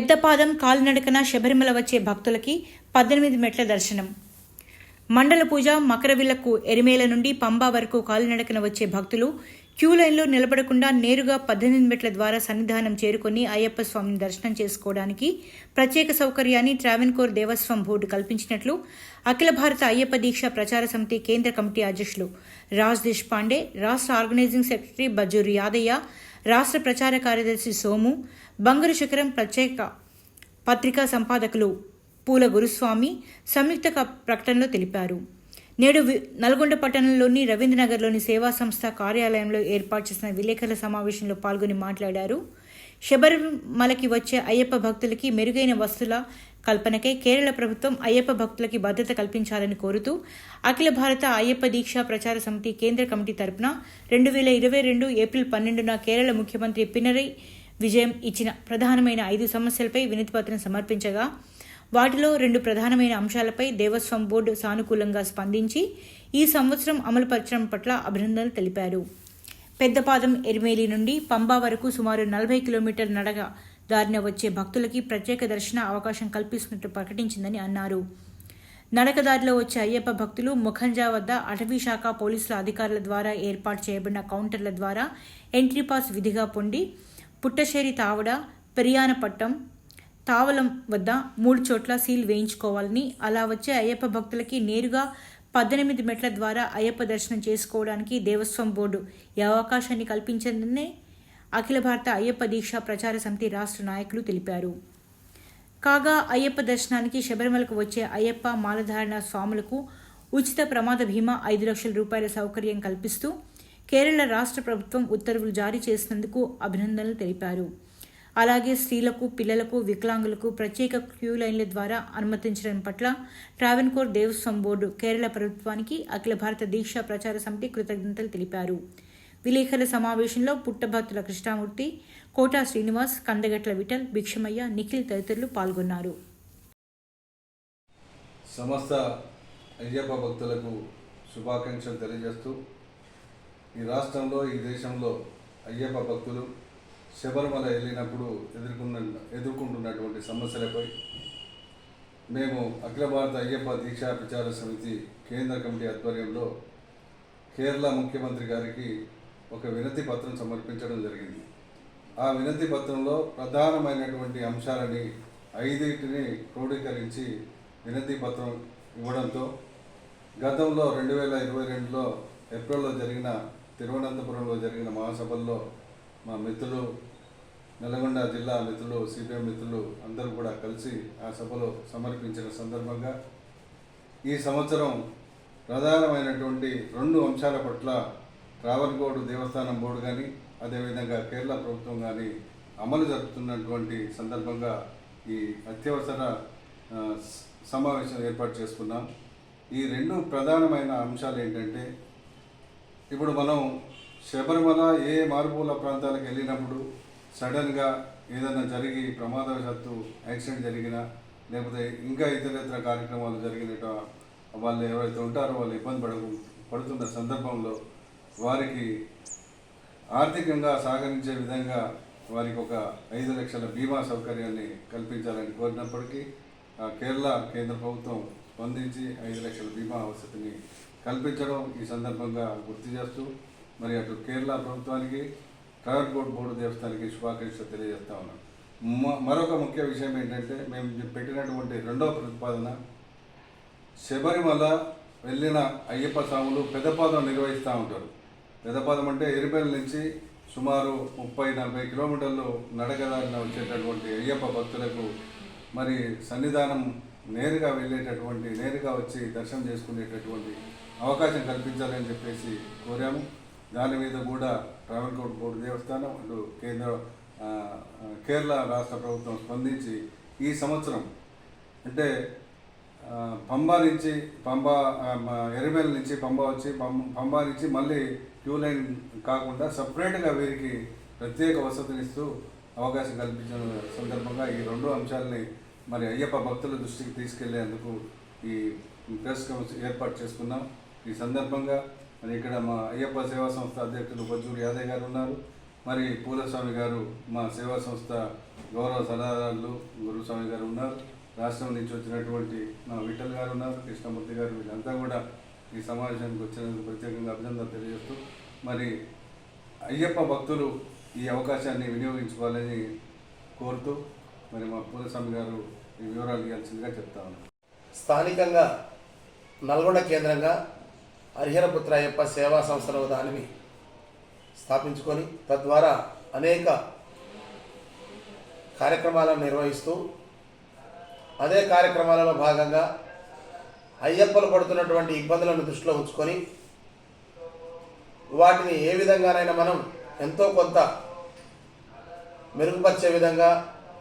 పెద్దపాదం కాలినడకన శబరిమల వచ్చే భక్తులకి పద్దెనిమిది మెట్ల దర్శనం. మండల పూజ మకరవిలకు ఎరిమేల నుండి పంబా వరకు కాలినడకన వచ్చే భక్తులు క్యూ లైన్లో నిలబడకుండా నేరుగా పద్దెనిమిది మెట్ల ద్వారా సన్నిధానం చేరుకొని అయ్యప్ప స్వామిని దర్శనం చేసుకోవడానికి ప్రత్యేక సౌకర్యాన్ని ట్రావెన్కోర్ దేవస్వం బోర్డు కల్పించినట్లు అఖిల భారత అయ్యప్ప దీక్ష ప్రచార సమితి కేంద్ర కమిటీ అధ్యక్షులు రాజ్ దేశ్పాండే రాష్ట్ర ఆర్గనైజింగ్ సెక్రటరీ బజూర్ యాదయ్య రాష్ట్ర ప్రచార కార్యదర్శి సోము బంగారు శిఖరం ప్రత్యేక పత్రికా సంపాదకులు పూల గురుస్వామి సంయుక్త ప్రకటనలో తెలిపారు. నేడు వి- నల్గొండ పట్టణంలోని రవీంద్రనగర్లోని సేవా సంస్థ కార్యాలయంలో ఏర్పాటు చేసిన విలేకరుల సమావేశంలో పాల్గొని మాట్లాడారు. శబరిమలకి వచ్చే అయ్యప్ప భక్తులకి మెరుగైన వస్తుల కల్పనకై కేరళ ప్రభుత్వం అయ్యప్ప భక్తులకి భద్రత కల్పించాలని కోరుతూ అఖిల భారత అయ్యప్ప దీక్షా ప్రచార సమితి కేంద్ర కమిటీ తరపున రెండు వేల ఇరవై రెండు ఏప్రిల్ పన్నెండున కేరళ ముఖ్యమంత్రి పినరై విజయం ఇచ్చిన ప్రధానమైన ఐదు సమస్యలపై వినతిపత్రం సమర్పించగా వాటిలో రెండు ప్రధానమైన అంశాలపై దేవస్వం బోర్డు సానుకూలంగా స్పందించి ఈ సంవత్సరం అమలుపరచడం పట్ల అభినందనలు తెలిపారు. పెద్దపాదం ఎరిమేలి నుండి పంబా వరకు సుమారు నలభై కిలోమీటర్ నడక దారిన వచ్చే భక్తులకి ప్రత్యేక దర్శన అవకాశం కల్పిస్తున్నట్టు ప్రకటించిందని అన్నారు. నడకదారిలో వచ్చే అయ్యప్ప భక్తులు ముఖంజా వద్ద అటవీ శాఖ పోలీసుల అధికారుల ద్వారా ఏర్పాటు చేయబడిన కౌంటర్ల ద్వారా ఎంట్రీ పాస్ విధిగా పొంది పుట్టశేరి తావడ పెరియానపట్నం తావలం వద్ద మూడు చోట్ల సీల్ వేయించుకోవాలని అలా వచ్చే అయ్యప్ప భక్తులకి నేరుగా పద్దెనిమిది మెట్ల ద్వారా అయ్యప్ప దర్శనం చేసుకోవడానికి దేవస్వం బోర్డు ఈ అవకాశాన్ని కల్పించిందని అఖిల భారత అయ్యప్ప దీక్ష ప్రచార సమితి రాష్ట్ర నాయకులు తెలిపారు. కాగా అయ్యప్ప దర్శనానికి శబరిమలకు వచ్చే అయ్యప్ప మాలధారణ స్వాములకు ఉచిత ప్రమాద బీమా ఐదు లక్షల రూపాయల సౌకర్యం కల్పిస్తూ కేరళ రాష్ట్ర ప్రభుత్వం ఉత్తర్వులు జారీ చేసినందుకు అభినందనలు తెలిపారు. అలాగే స్త్రీలకు పిల్లలకు వికలాంగులకు ప్రత్యేక క్యూ లైన్ల ద్వారా అనుమతించడం పట్ల ట్రావెన్కోర్ దేవస్వం బోర్డు కేరళ ప్రభుత్వానికి అఖిల భారత దీక్ష ప్రచార సమితి కృతజ్ఞతలు తెలిపారు. విలేకరుల సమావేశంలో పుట్టభక్తుల కృష్ణామూర్తి కోటా శ్రీనివాస్ కందగట్ల విఠల్ భిక్షమయ్య నిఖిల్ తదితరులు పాల్గొన్నారు. సమస్త అయ్యప్ప భక్తులకు శుభాకాంక్షలు తెలియజేస్తూ ఈ రాష్ట్రంలో ఈ దేశంలో అయ్యప్ప భక్తులు శబరిమల వెళ్ళినప్పుడు ఎదుర్కొన్న ఎదుర్కొంటున్నటువంటి సమస్యలపై మేము అఖిల భారత అయ్యప్ప దీక్షా ప్రచార సమితి కేంద్ర కమిటీ ఆధ్వర్యంలో కేరళ ముఖ్యమంత్రి గారికి ఒక వినతి పత్రం సమర్పించడం జరిగింది. ఆ వినతి పత్రంలో ప్రధానమైనటువంటి అంశాలని ఐదింటిని క్రోడీకరించి వినతి పత్రం ఇవ్వడంతో గతంలో రెండు వేల ఇరవై రెండులో ఏప్రిల్లో జరిగిన తిరువనంతపురంలో జరిగిన మహాసభల్లో మా మిత్రులు నల్గొండ జిల్లా మిత్రులు సిపిఎం మిత్రులు అందరూ కూడా కలిసి ఆ సభలో సమర్పించిన సందర్భంగా ఈ సంవత్సరం ప్రధానమైనటువంటి రెండు అంశాల పట్ల ట్రావెన్కోడ్ దేవస్థానం బోర్డు కానీ అదేవిధంగా కేరళ ప్రభుత్వం కానీ అమలు జరుపుతున్నటువంటి సందర్భంగా ఈ అత్యవసర సమావేశం ఏర్పాటు చేసుకున్నాం. ఈ రెండు ప్రధానమైన అంశాలు ఏంటంటే ఇప్పుడు మనం శబరిమల ఏ మారుమూల ప్రాంతాలకు వెళ్ళినప్పుడు సడన్గా ఏదైనా జరిగి ప్రమాదవశాత్తు యాక్సిడెంట్ జరిగినా లేకపోతే ఇంకా ఇతరేతర కార్యక్రమాలు జరిగినట్టు వాళ్ళు ఎవరైతే ఉంటారో వాళ్ళు ఇబ్బంది పడ పడుతున్న సందర్భంలో వారికి ఆర్థికంగా సహకరించే విధంగా వారికి ఒక ఐదు లక్షల బీమా సౌకర్యాన్ని కల్పించాలని కోరినప్పటికీ ఆ కేరళ కేంద్ర ప్రభుత్వం స్పందించి ఐదు లక్షల బీమా వసతిని కల్పించడం ఈ సందర్భంగా గుర్తు చేస్తూ మరి అటు కేరళ ప్రభుత్వానికి ట్రావెన్కోట్ బోర్డు దేవస్థానికి శుభాకాంక్షలు తెలియజేస్తా ఉన్నాం. మరొక ముఖ్య విషయం ఏంటంటే మేము పెట్టినటువంటి రెండవ ప్రతిపాదన శబరిమల వెళ్ళిన అయ్యప్ప స్వాములు పెదపాదం నిర్వహిస్తూ ఉంటారు. పెదపాదం అంటే ఎరిపేల నుంచి సుమారు ముప్పై నలభై కిలోమీటర్లు నడకదారిన వచ్చేటటువంటి అయ్యప్ప భక్తులకు మరి సన్నిధానం నేరుగా వెళ్ళేటటువంటి నేరుగా వచ్చి దర్శనం చేసుకునేటటువంటి అవకాశం కల్పించాలని చెప్పేసి కోరాము. దాని మీద కూడా ట్రావెన్కోట్ బోర్డు దేవస్థానం అటు కేంద్ర కేరళ రాష్ట్ర ప్రభుత్వం స్పందించి ఈ సంవత్సరం అంటే పంబా నుంచి పంబా ఆ, ఎరిమేల నుంచి పంబా వచ్చి పం- పంబా నుంచి మళ్ళీ క్యూ లైన్ కాకుండా సపరేట్గా వీరికి ప్రత్యేక వసతిని ఇస్తూ అవకాశం కల్పించిన సందర్భంగా ఈ రెండు అంశాలని మరి అయ్యప్ప భక్తుల దృష్టికి తీసుకెళ్ళేందుకు ఈ ప్రెస్ కౌన్సిల్ ఏర్పాటు చేసుకున్నాం. ఈ సందర్భంగా మరి ఇక్కడ మా అయ్యప్ప సేవా సంస్థ అధ్యక్షులు బజ్జూరు యాదవ్ గారు ఉన్నారు. మరి పూలస్వామి గారు మా సేవా సంస్థ గౌరవ సలహాదారులు గురుస్వామి గారు ఉన్నారు. రాష్ట్రం నుంచి వచ్చినటువంటి మా విఠల్ గారు ఉన్నారు. కృష్ణమూర్తి గారు వీళ్ళంతా కూడా ఈ సమావేశానికి వచ్చినందుకు ప్రత్యేకంగా అభినందనలు తెలియజేస్తూ మరి అయ్యప్ప భక్తులు ఈ అవకాశాన్ని వినియోగించుకోవాలని కోరుతూ మరి మా పూలస్వామి గారు ఈ వివరాలు ఇవ్వాల్సిందిగా చెప్తా ఉన్నారు స్థానికంగా నల్గొండ కేంద్రంగా హరిహరపుత్ర అయ్యప్ప సేవా సంస్థల దానిని స్థాపించుకొని తద్వారా అనేక కార్యక్రమాలను నిర్వహిస్తూ అదే కార్యక్రమాలలో భాగంగా అయ్యప్పలు పడుతున్నటువంటి ఇబ్బందులను దృష్టిలో ఉంచుకొని వాటిని ఏ విధంగానైనా మనం ఎంతో కొంత మెరుగుపరిచే విధంగా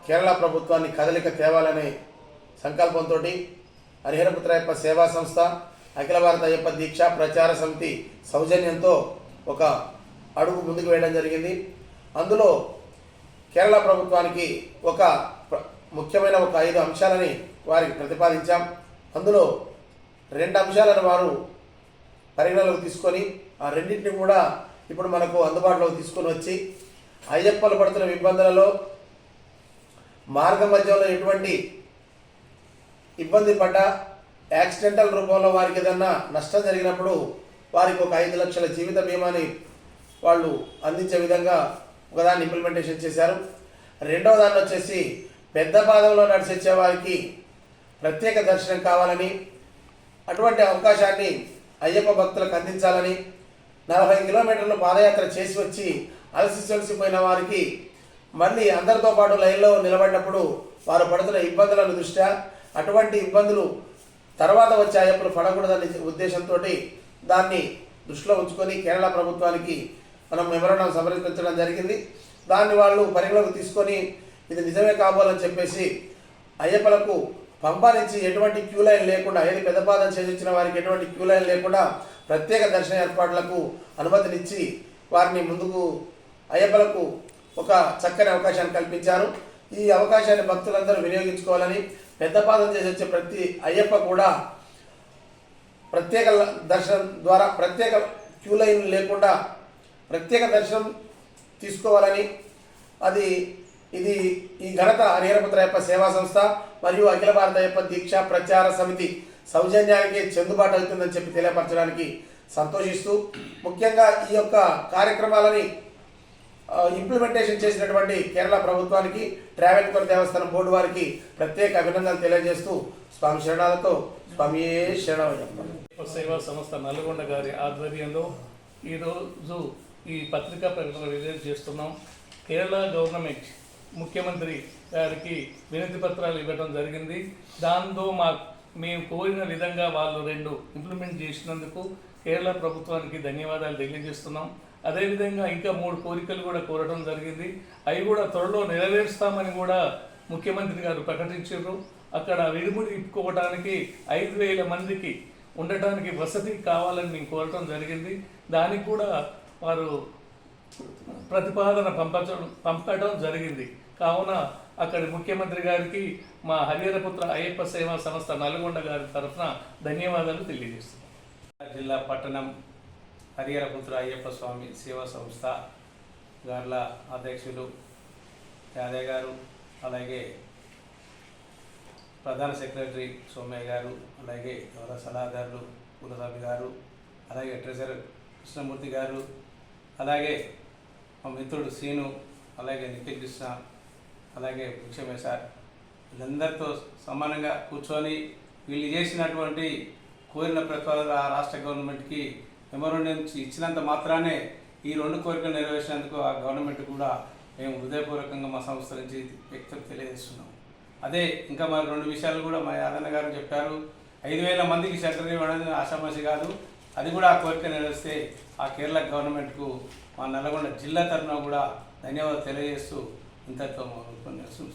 కేరళ ప్రభుత్వాన్ని కదలిక తేవాలనే సంకల్పంతో హరిహరపుత్రయప్ప సేవా సంస్థ అఖిల భారత అయ్యప్ప దీక్ష ప్రచార సమితి సౌజన్యంతో ఒక అడుగు ముందుకు వేయడం జరిగింది. అందులో కేరళ ప్రభుత్వానికి ఒక ముఖ్యమైన ఒక ఐదు అంశాలని వారికి ప్రతిపాదించాం. అందులో రెండు అంశాలను వారు పరిగణలోకి తీసుకొని ఆ రెండింటిని కూడా ఇప్పుడు మనకు అందుబాటులోకి తీసుకొని వచ్చి అయ్యప్పలు పడుతున్న ఇబ్బందులలో మార్గ మధ్యలో ఎటువంటి ఇబ్బంది పడ్డా యాక్సిడెంటల్ రూపంలో వారికి ఏదన్నా నష్టం జరిగినప్పుడు వారికి ఒక ఐదు లక్షల జీవిత బీమాని వాళ్ళు అందించే విధంగా ఒకదాన్ని ఇంప్లిమెంటేషన్ చేశారు. రెండవ దాన్ని వచ్చేసి పెద్ద పాదంలో నడిచొచ్చే వారికి ప్రత్యేక దర్శనం కావాలని అటువంటి అవకాశాన్ని అయ్యప్ప భక్తులకు అందించాలని నలభై కిలోమీటర్లు పాదయాత్ర చేసి వచ్చి అలసి చలిసిపోయిన వారికి మళ్ళీ అందరితో పాటు లైన్లో నిలబడినప్పుడు వారు పడుతున్న ఇబ్బందులను దృష్ట్యా అటువంటి ఇబ్బందులు తర్వాత వచ్చే అయ్యప్పలు పడకూడదనే ఉద్దేశంతో దాన్ని దృష్టిలో ఉంచుకొని కేరళ ప్రభుత్వానికి మనం మెమరణం సమర్పించడం జరిగింది. దాన్ని వాళ్ళు పరిగణలోకి తీసుకొని ఇది నిజమే కాబోలని చెప్పేసి అయ్యప్పలకు పంపాలించి ఎటువంటి క్యూ లైన్ లేకుండా ఏది పెద్దపాదం చేయించిన వారికి ఎటువంటి క్యూ లైన్ లేకుండా ప్రత్యేక దర్శన ఏర్పాట్లకు అనుమతినిచ్చి వారిని ముందుకు అయ్యప్పలకు ఒక చక్కని అవకాశాన్ని కల్పించారు. ఈ అవకాశాన్ని భక్తులందరూ వినియోగించుకోవాలని పెద్దపాదం చేసి వచ్చే ప్రతి అయ్యప్ప కూడా ప్రత్యేక దర్శనం ద్వారా ప్రత్యేక క్యూ లైన్ లేకుండా ప్రత్యేక దర్శనం తీసుకోవాలని అది ఇది ఈ ఘనత హరిహరపుత్రయ్యప్ప సేవా సంస్థ మరియు అఖిల భారత అయ్యప్ప దీక్ష ప్రచార సమితి సౌజన్యానికి చెందుబాటు అవుతుందని చెప్పి తెలియపరచడానికి సంతోషిస్తూ ముఖ్యంగా ఈ యొక్క కార్యక్రమాలని ఇంప్లిమెంటేషన్ చేసినటువంటి కేరళ ప్రభుత్వానికి ట్రావెల్ దేవస్థానం బోర్డు వారికి ప్రత్యేక అభినందనలు తెలియజేస్తూ స్వామి శరణాలతో స్వామి సేవా సంస్థ నల్గొండ గారి ఆధ్వర్యంలో ఈరోజు ఈ పత్రికా ప్రకటన రిలీజ్ చేస్తున్నాం. కేరళ గవర్నమెంట్ ముఖ్యమంత్రి గారికి వినతి పత్రాలు ఇవ్వడం జరిగింది. దాంతో మా మేము కోరిన విధంగా వాళ్ళు రెండు ఇంప్లిమెంట్ చేసినందుకు కేరళ ప్రభుత్వానికి ధన్యవాదాలు తెలియజేస్తున్నాం. అదేవిధంగా ఇంకా మూడు కోరికలు కూడా కోరడం జరిగింది. అవి కూడా త్వరలో నెరవేరుస్తామని కూడా ముఖ్యమంత్రి గారు ప్రకటించారు. అక్కడ విడిముడి ఇప్పుకోవడానికి ఐదు వేల మందికి ఉండటానికి వసతి కావాలని మేము కోరటం జరిగింది. దానికి కూడా వారు ప్రతిపాదన పంపడం పంపడం జరిగింది. కావున అక్కడి ముఖ్యమంత్రి గారికి మా హరిహరపుత్ర అయ్యప్ప సేవా సంస్థ నల్గొండ గారి తరఫున ధన్యవాదాలు తెలియజేస్తున్నాం. జిల్లా పట్టణం హరిహరపుత్ర అయ్యప్ప స్వామి సేవా సంస్థ గార్ల అధ్యక్షులు యాదయ్య గారు అలాగే ప్రధాన సెక్రటరీ సోమయ్య గారు అలాగే గౌరవ సలహాదారులు కులస్వామి గారు అలాగే ట్రెజరర్ కృష్ణమూర్తి గారు అలాగే మా మిత్రుడు శ్రీను అలాగే నిత్యకృష్ణ అలాగే ముఖ్యమే సార్. వీళ్ళందరితో సమానంగా కూర్చొని వీళ్ళు చేసినటువంటి కోరిన ప్రతిపాదన ఆ రాష్ట్ర గవర్నమెంట్కి మెమోరండం ఇచ్చినంత మాత్రానే ఈ రెండు కోరికలు నెరవేర్చినందుకు ఆ గవర్నమెంట్ కూడా మేము హృదయపూర్వకంగా మా సంస్థ నుంచి వ్యక్తం తెలియజేస్తున్నాం. అదే ఇంకా మరి రెండు విషయాలు కూడా మా యాదన్న గారు చెప్పారు. ఐదు వేల మందికి షెల్టర్ ఇవ్వడం ఆషామాషి కాదు. అది కూడా ఆ కోరిక నెరవేస్తే ఆ కేరళ గవర్నమెంట్కు మా నల్గొండ జిల్లా తరఫున కూడా ధన్యవాదాలు తెలియజేస్తూ ఇంతతో ఉపన్యాసం